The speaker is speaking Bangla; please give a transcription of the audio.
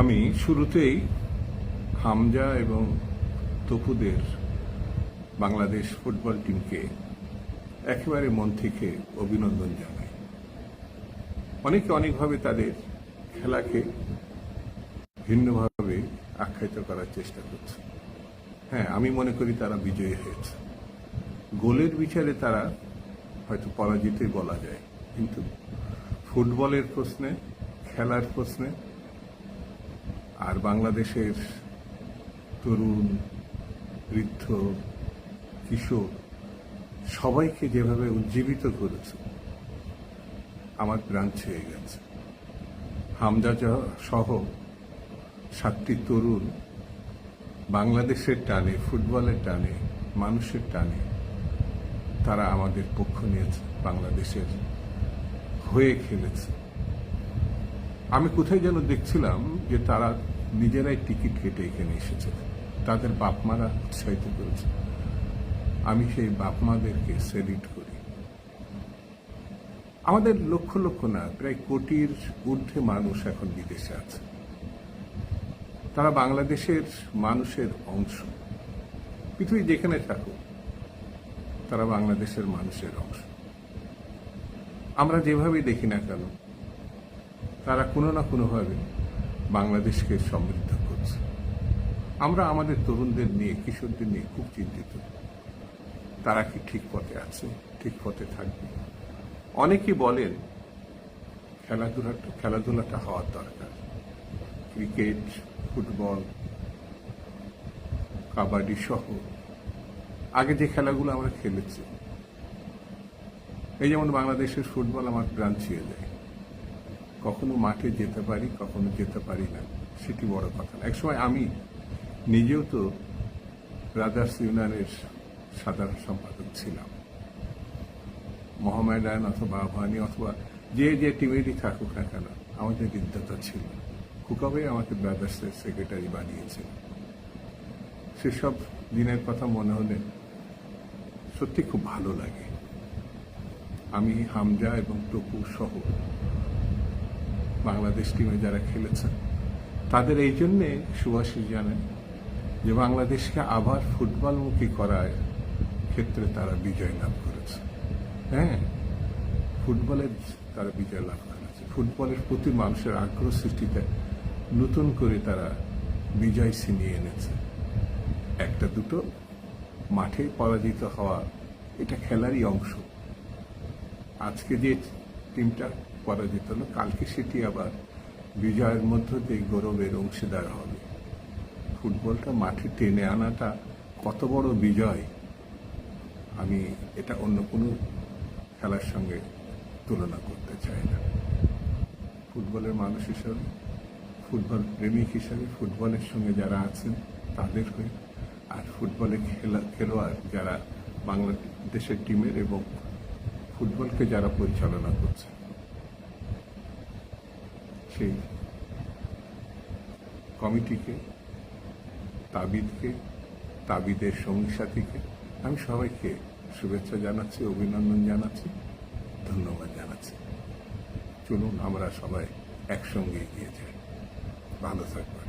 আমি শুরুতেই হামজা এবং তপুদের বাংলাদেশ ফুটবল টিমকে একেবারে মন থেকে অভিনন্দন জানাই। অনেকে অনেকভাবে তাদের খেলাকে ভিন্নভাবে আখ্যায়িত করার চেষ্টা করছে। হ্যাঁ আমি মনে করি তারা বিজয়ী হয়েছে। গোলের বিচারে তারা হয়তো পরাজিতই বলা যায়, কিন্তু ফুটবলের প্রশ্নে, খেলার প্রশ্নে আর বাংলাদেশের তরুণ, বৃদ্ধ, কিশোর সবাইকে যেভাবে উজ্জীবিত করেছে, আমার প্রাণ ছুঁয়ে গেছে। হামজা সহ সাতটি তরুণ বাংলাদেশের টানে, ফুটবলের টানে, মানুষের টানে, তারা আমাদের পক্ষ নিয়েছে, বাংলাদেশের হয়ে খেলেছে। আমি কোথায় যেন দেখছিলাম যে তারা নিজেরাই টিকিট কেটে এখানে এসেছে। তাদের বাপমারা উৎসাহিত করেছে। আমি সেই বাপমাদেরকে সেলিট করি। আমাদের লক্ষ লক্ষ না, প্রায় কোটির ঊর্ধ্বে মানুষ এখন বিদেশে আছে। তারা বাংলাদেশের মানুষের অংশ। পৃথিবী যেখানে থাকুক, তারা বাংলাদেশের মানুষের অংশ। আমরা যেভাবেই দেখি না কেন তারা কোনো না কোনোভাবে বাংলাদেশকে সমৃদ্ধ করছে। আমরা আমাদের তরুণদের নিয়ে, কিশোরদের নিয়ে খুব চিন্তিত। তারা কি ঠিক পথে আছে, ঠিক পথে থাকবে? অনেকে বলেন খেলাধুলাটা খেলাধুলাটা হওয়ার দরকার। ক্রিকেট, ফুটবল, কাবাডি সহ। আগে যে খেলাগুলো আমরা খেলেছি, এই যেমন বাংলাদেশের ফুটবল আমার প্রাণ ছুঁয়ে যায়। কখনো মাঠে যেতে পারি, কখনো যেতে পারি না। সেটি বড় কথা না। একসময় আমি নিজেও তো ব্রাদার্স ইউনিয়নের সাধারণ সম্পাদক ছিলাম। মোহামেডান অথবা আহ্বানি অথবা যে যে টিমেরই থাকুক না কেন, আমাদের বিদ্যতা ছিল। খুকাবে আমাকে ব্রাদার্সের সেক্রেটারি বানিয়েছিল সেসব দিনের কথা মনে হলে সত্যি খুব ভালো লাগে। আমি হামজা এবং টপু সহ বাংলাদেশ টিমে যারা খেলেছেন, তাদের এই জন্যে সুভাষিস জানেন যে বাংলাদেশকে আবার ফুটবলমুখী করার ক্ষেত্রে তারা বিজয় লাভ করেছে। হ্যাঁ ফুটবলের তারা বিজয় লাভ করেছে। ফুটবলের প্রতি মানুষের আগ্রহ সৃষ্টিতে নতুন করে তারা বিজয় ছিনিয়ে এনেছে। একটা দুটো মাঠে পরাজিত হওয়া এটা খেলারই অংশ। আজকে যে টিমটা পরাজিত হলো কালকে সেটি আবার বিজয়ের মধ্য দিয়ে গৌরবের অংশীদার হবে। ফুটবলটা মাঠে টেনে আনাটা কত বড় বিজয়, আমি এটা অন্য কোনো খেলার সঙ্গে তুলনা করতে চাই না। ফুটবলের মানুষ হিসাবে, ফুটবল প্রেমিক হিসাবে, ফুটবলের সঙ্গে যারা আছেন তাদের হয়ে, আর ফুটবলে খেলা, খেলোয়াড় যারা বাংলাদেশের টিমের এবং ফুটবলকে যারা পরিচালনা করছে সেই কমিটিকে, তাবিদকে, তাবিদের সঙ্গী সাথীকে আমি সবাইকে শুভেচ্ছা জানাচ্ছি, অভিনন্দন জানাচ্ছি, ধন্যবাদ জানাচ্ছি। চলুন আমরা সবাই একসঙ্গে এগিয়ে যাই। ভালো থাকবেন।